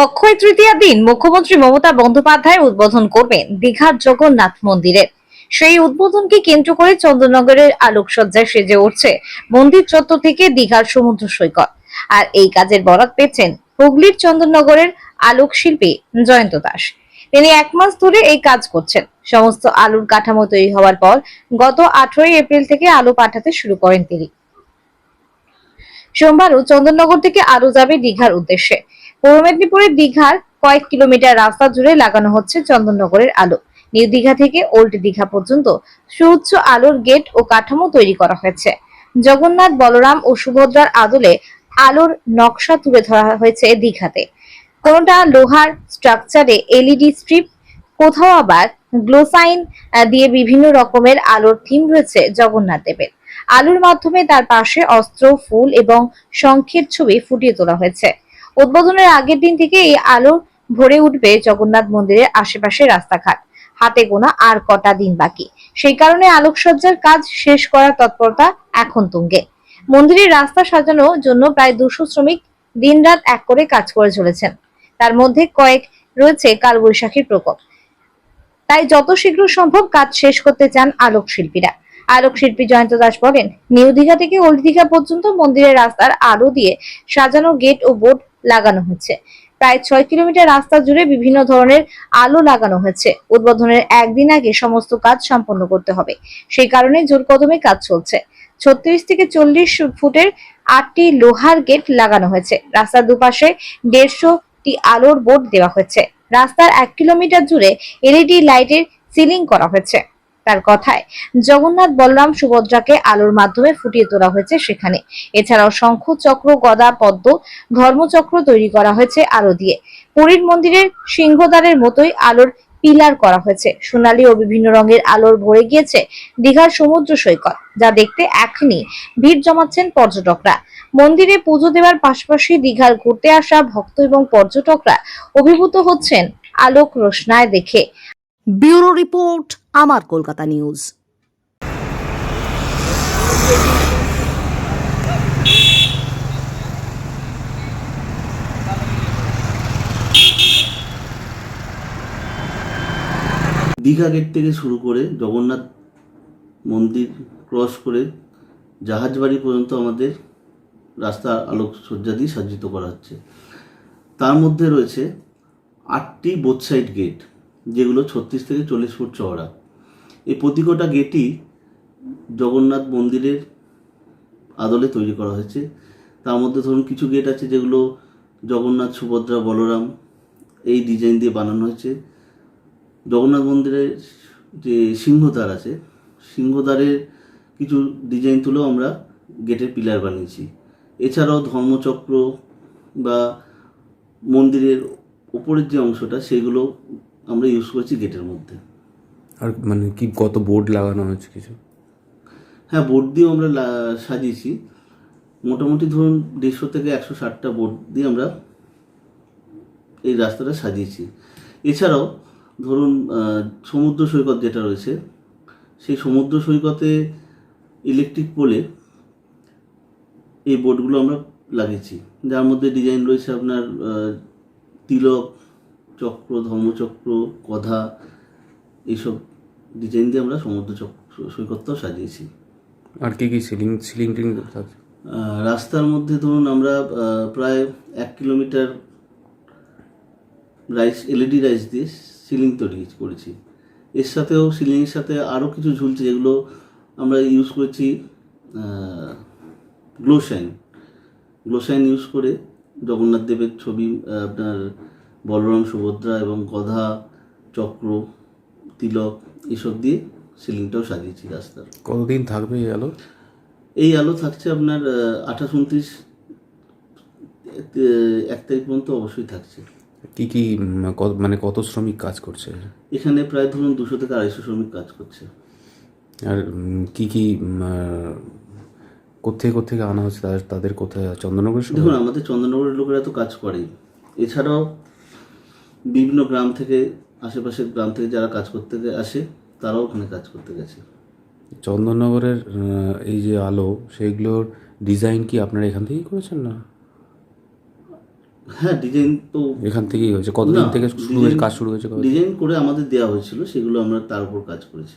অক্ষয় তৃতীয়া দিন মুখ্যমন্ত্রী মমতা বন্দ্যোপাধ্যায় উদ্বোধন করবেন দীঘার জগন্নাথ মন্দিরের সেই উদ্বোধনকে কেন্দ্র করে চন্দ্রনগরের আলোকসজ্জায় সেজে উঠছে মন্দির চত্বর থেকে দীঘার সমুদ্র সৈকত। আর এই কাজের বরাত পেয়েছেন হুগলির চন্দননগরের আলোক শিল্পী জয়ন্ত দাস। তিনি এক মাস ধরে এই কাজ করছেন। সমস্ত আলুর কাঠামো তৈরি হওয়ার পর গত আঠারোই এপ্রিল থেকে আলু পাঠাতে শুরু করেন তিনি। সোমবারও চন্দননগর থেকে আলু যাবে দীঘার উদ্দেশ্যে। পূর্ব মেদিনীপুরের দীঘার কয়েক কিলোমিটার রাস্তা জুড়ে লাগানো হচ্ছে চন্দননগরের আলো। নিউ দীঘা থেকে ওল্ড দীঘা পর্যন্ত সুউচ্চ আলোর গেট ও কাঠামো তৈরি করা হয়েছে। জগন্নাথ, বলরাম ও সুভদ্রার আদলে আলোর নকশা তুলে ধরা হয়েছে দীঘাতে। কোনটা লোহার স্ট্রাকচারে এলইডি স্ট্রিপ, কোথাও আবার গ্লোসাইন দিয়ে বিভিন্ন রকমের আলোর থিম রয়েছে জগন্নাথ দেবের। আলোর মাধ্যমে তার পাশে অস্ত্র, ফুল এবং শঙ্খের ছবি ফুটিয়ে তোলা হয়েছে। উদ্বোধনের আগের দিন থেকে এই আলো ভরে উঠবে জগন্নাথ মন্দিরের আশেপাশে রাস্তাঘাট। হাতে গোনা আর কটা দিন বাকি। সেই কারণে আলোকসজ্জার কাজ শেষ করার তৎপরতা এখন তুঙ্গে। মন্দিরের রাস্তা সাজানোর জন্য প্রায় দুশো শ্রমিক দিনরাত এক করে কাজ করে চলেছেন। তার মধ্যে কয়েক রয়েছে কালবৈশাখীর প্রকোপ। তাই যত শীঘ্র সম্ভব কাজ শেষ করতে চান আলোক শিল্পীরা আলোক শিল্পী জয়ন্ত দাস বলেন, নিউ দীঘা থেকে ওল্ড দীঘা পর্যন্ত মন্দিরের রাস্তার আলো দিয়ে সাজানো গেট ও বোর্ড লাগানো হচ্ছে। প্রায় ছয় কিলোমিটার রাস্তা জুড়ে বিভিন্ন ধরনের আলো লাগানো হয়েছে। উদ্বোধনের একদিন আগে সমস্ত কাজ সম্পন্ন করতে হবে। সেই কারণে জোর কদমে কাজ চলছে। ছত্রিশ থেকে চল্লিশ ফুটের আটটি লোহার গেট লাগানো হয়েছে। রাস্তার দুপাশে দেড়শোটি আলোর বোর্ড দেওয়া হয়েছে। রাস্তার এক কিলোমিটার জুড়ে এলইডি লাইটের সিলিং করা হয়েছে। তার কথায়, জগন্নাথ বলরাম সুভদ্রাকে আলোর মাধ্যমে ফুটিয়ে তোলা হয়েছে সেখানে। এছাড়াও শঙ্খ চক্র গদা, পদ্ম, ধর্মচক্র তৈরি করা হয়েছে আলো দিয়ে। পুরীর মন্দিরের সিংহদ্বারের মতোই আলোর পিলার করা হয়েছে। সোনালী ও বিভিন্ন রঙের আলোর ভরে গিয়েছে দীঘার সমুদ্র সৈকত, যা দেখতে এখনই ভিড় জমাচ্ছেন পর্যটকরা। মন্দিরে পুজো দেওয়ার পাশাপাশি দীঘার ঘুরতে আসা ভক্ত এবং পর্যটকরা অভিভূত হচ্ছেন আলোক রোশনায় দেখে। ব্যুরো রিপোর্ট আমার কলকাতা নিউজ। দীঘা গেট থেকে শুরু করে জগন্নাথ মন্দির ক্রস করে জাহাজবাড়ি পর্যন্ত আমাদের রাস্তা আলোকসজ্জা দিয়ে সজ্জিত করা হচ্ছে। তার মধ্যে রয়েছে আটটি বোথ সাইড গেট যেগুলো ছত্রিশ থেকে চল্লিশ ফুট চওড়া। এই প্রতিকটা গেটই জগন্নাথ মন্দিরের আদলে তৈরি করা হয়েছে। তার মধ্যে ধরুন কিছু গেট আছে যেগুলো জগন্নাথ, সুভদ্রা, বলরাম এই ডিজাইন দিয়ে বানানো হয়েছে। জগন্নাথ মন্দিরের যে সিংহদ্বার আছে, সিংহদ্বারের কিছু ডিজাইন তুলেও আমরা গেটের পিলার বানিয়েছি। এছাড়াও ধর্মচক্র বা মন্দিরের উপরের যে অংশটা, সেগুলো আমরা ইউজ করেছি গেটের মধ্যে। আর মানে কি কত বোর্ড লাগানো হয়েছে কিছু? হ্যাঁ বোর্ড দিয়েও আমরা সাজিয়েছি। মোটামুটি ধরুন দেড়শো থেকে একশো ষাটটা বোর্ড দিয়ে আমরা এই রাস্তাটা সাজিয়েছি। এছাড়াও ধরুন সমুদ্র সৈকত যেটা রয়েছে, সেই সমুদ্র সৈকতে ইলেকট্রিক পোলে এই বোর্ডগুলো আমরা লাগিয়েছি। যার মধ্যে ডিজাইন রয়েছে আপনার তিলক, চক্র, ধর্মচক্র কধা এইসব ডিজাইন দিয়ে আমরা সমুদ্র চক্র সৈকতটাও সাজিয়েছি। আর কি কি সিলিং সিলিং টিলিং রাস্তার মধ্যে ধরুন আমরা প্রায় এক কিলোমিটার রাইস এলইডি রাইস দিয়ে সিলিং তৈরি করেছি। এর সাথেও সিলিংয়ের সাথে আরও কিছু ঝুলছে যেগুলো আমরা ইউজ করেছি গ্লোশাইন গ্লোসাইন ইউজ করে জগন্নাথ দেবের ছবি আপনার বলরাম সুভদ্রা এবং গধা চক্র তিলক এসব দিয়ে সিলিংটাও সাজিয়েছি রাস্তার। কতদিন থাকবে এই আলো? এই আলো থাকছে আপনার আঠাশ উনত্রিশ এক তারিখ পর্যন্ত অবশ্যই থাকছে। কি কি মানে কত শ্রমিক কাজ করছে? এখানে প্রায় ধরুন দুশো থেকে আড়াইশো শ্রমিক কাজ করছে। আর কি কি কোত্থেকে কোত্থেকে আনা হচ্ছে? তাদের তাদের কোথায়? চন্দননগরের দেখুন আমাদের চন্দননগরের লোকেরা তো কাজ করেই। এছাড়াও বিভিন্ন গ্রাম থেকে আশেপাশের গ্রাম থেকে যারা কাজ করতে আসে তারাও ওখানে কাজ করতে গেছে। চন্দননগরের এই যে আলো সেইগুলোর ডিজাইন কি আপনারা এখান থেকেই করেছেন না? হ্যাঁ ডিজাইন তো এখান থেকেই হয়েছে। কতদিন থেকে শুরু হয়েছে কাজ শুরু হয়েছে? ডিজাইন করে আমাদের দেওয়া হয়েছিল সেগুলো আমরা তার উপর কাজ করেছি।